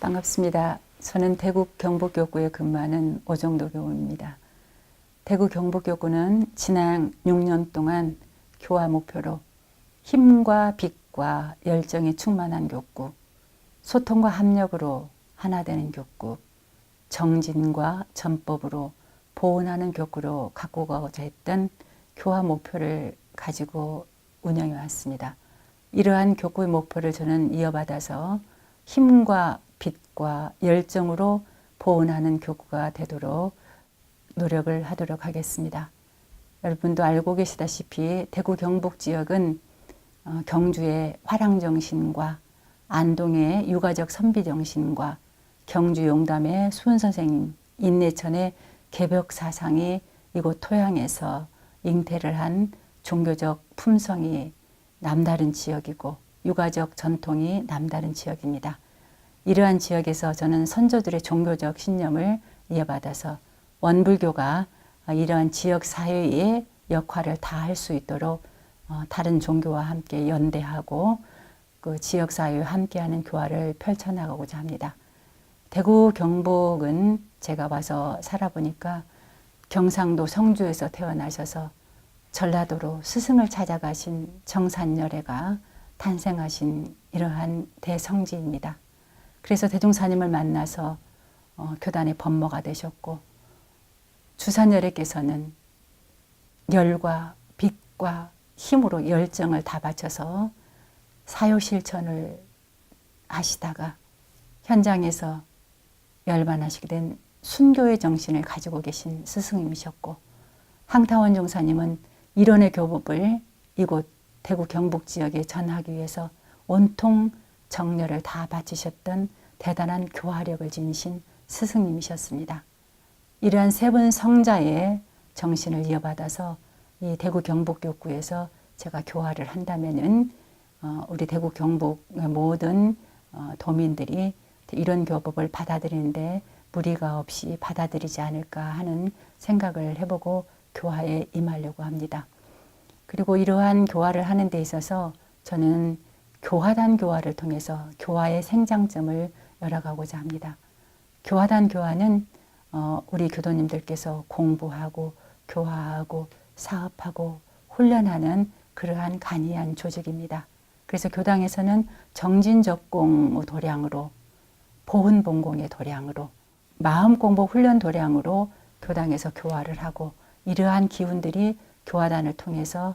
반갑습니다. 저는 대구 경북교구에 근무하는 오정도 교우입니다. 대구 경북교구는 지난 6년 동안 교화 목표로 힘과 빛과 열정이 충만한 교구, 소통과 합력으로 하나 되는 교구, 정진과 전법으로 보온하는 교구로 갖고 가고자 했던 교화 목표를 가지고 운영해 왔습니다. 이러한 교구의 목표를 저는 이어받아서 힘과 빛과 열정으로 보온하는 교구가 되도록 노력을 하도록 하겠습니다. 여러분도 알고 계시다시피 대구 경북 지역은 어, 경주의 화랑 정신과 안동의 유가적 선비 정신과 경주 용담의 수은 선생님, 인내천의 개벽 사상이 이곳 토양에서 잉태를 한 종교적 품성이 남다른 지역이고 유가적 전통이 남다른 지역입니다. 이러한 지역에서 저는 선조들의 종교적 신념을 이어받아서 원불교가 이러한 지역 사회의 역할을 다 할 수 있도록 어, 다른 종교와 함께 연대하고 그 지역 사회와 함께하는 교화를 펼쳐나가고자 합니다. 대구 경북은 제가 와서 살아보니까 경상도 성주에서 태어나셔서 전라도로 스승을 찾아가신 정산열애가 탄생하신 이러한 대성지입니다. 그래서 대종사님을 만나서 어, 교단의 법모가 되셨고 주산열애께서는 열과 빛과 힘으로 열정을 다 바쳐서 사요 실천을 하시다가 현장에서 열반하시게 된 순교의 정신을 가지고 계신 스승님이셨고 항타원 종사님은 일원의 교법을 이곳 대구 경북 지역에 전하기 위해서 온통 정열을 다 바치셨던 대단한 교화력을 지니신 스승님이셨습니다. 이러한 세 분 성자의 정신을 이어받아서 이 대구 경북 교구에서 제가 교화를 한다면은 어, 우리 대구 경북의 모든 어, 도민들이 이런 교법을 받아들이는데 무리가 없이 받아들이지 않을까 하는 생각을 해보고 교화에 임하려고 합니다. 그리고 이러한 교화를 하는 데 있어서 저는 교화단 교화를 통해서 교화의 생장점을 열어가고자 합니다. 교화단 교화는 어, 우리 교도님들께서 공부하고 교화하고 사업하고 훈련하는 그러한 간이한 조직입니다. 그래서 교당에서는 정진적공 도량으로 보훈봉공의 도량으로 마음공부 훈련 도량으로 교당에서 교화를 하고 이러한 기운들이 교화단을 통해서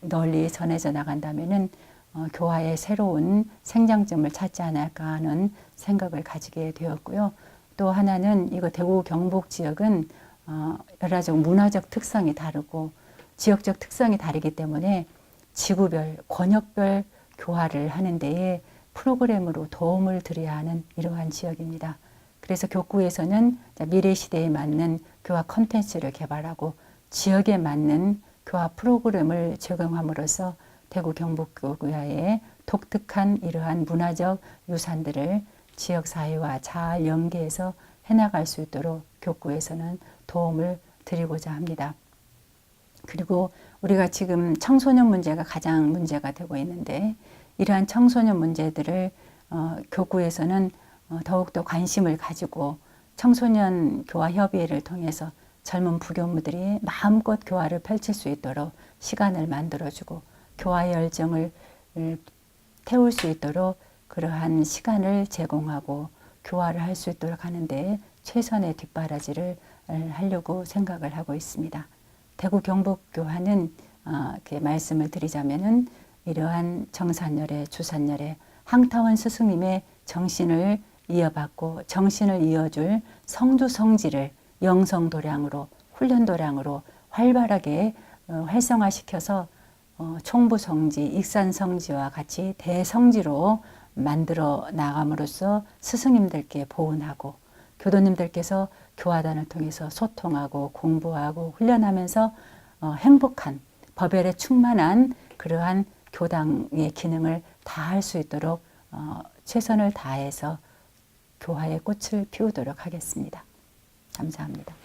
널리 전해져 나간다면은 어, 교화의 새로운 생장점을 찾지 않을까 하는 생각을 가지게 되었고요. 또 하나는 이거 대구 경북 지역은 어, 여러 가지 문화적 특성이 다르고 지역적 특성이 다르기 때문에 지구별, 권역별 교화를 하는 데에 프로그램으로 도움을 드려야 하는 이러한 지역입니다. 그래서 교구에서는 미래 시대에 맞는 교화 컨텐츠를 개발하고 지역에 맞는 교화 프로그램을 적용함으로써 대구 경북교구야의 독특한 이러한 문화적 유산들을 지역 사회와 잘 연계해서 해나갈 수 있도록 교구에서는 도움을 드리고자 합니다. 그리고 우리가 지금 청소년 문제가 가장 문제가 되고 있는데 이러한 청소년 문제들을 어, 교구에서는 어, 더욱더 관심을 가지고 청소년 교화 협의회를 통해서 젊은 부교무들이 마음껏 교화를 펼칠 수 있도록 시간을 만들어주고 교화의 열정을 태울 수 있도록 그러한 시간을 제공하고 교화를 할 수 있도록 하는데 최선의 뒷바라지를 하려고 생각을 하고 있습니다. 대구 경북 교화는 어, 말씀을 드리자면은 이러한 정산열의 주산열의 항타원 스승님의 정신을 이어받고 정신을 이어줄 성주 성지를 영성 도량으로 훈련 도량으로 활발하게 어, 활성화시켜서 어, 총부 성지, 익산 성지와 같이 대성지로 만들어 나감으로써 스승님들께 보훈하고 교도님들께서 교화단을 통해서 소통하고 공부하고 훈련하면서 어, 행복한 법열에 충만한 그러한 교당의 기능을 다할 수 있도록 최선을 다해서 교화의 꽃을 피우도록 하겠습니다. 감사합니다.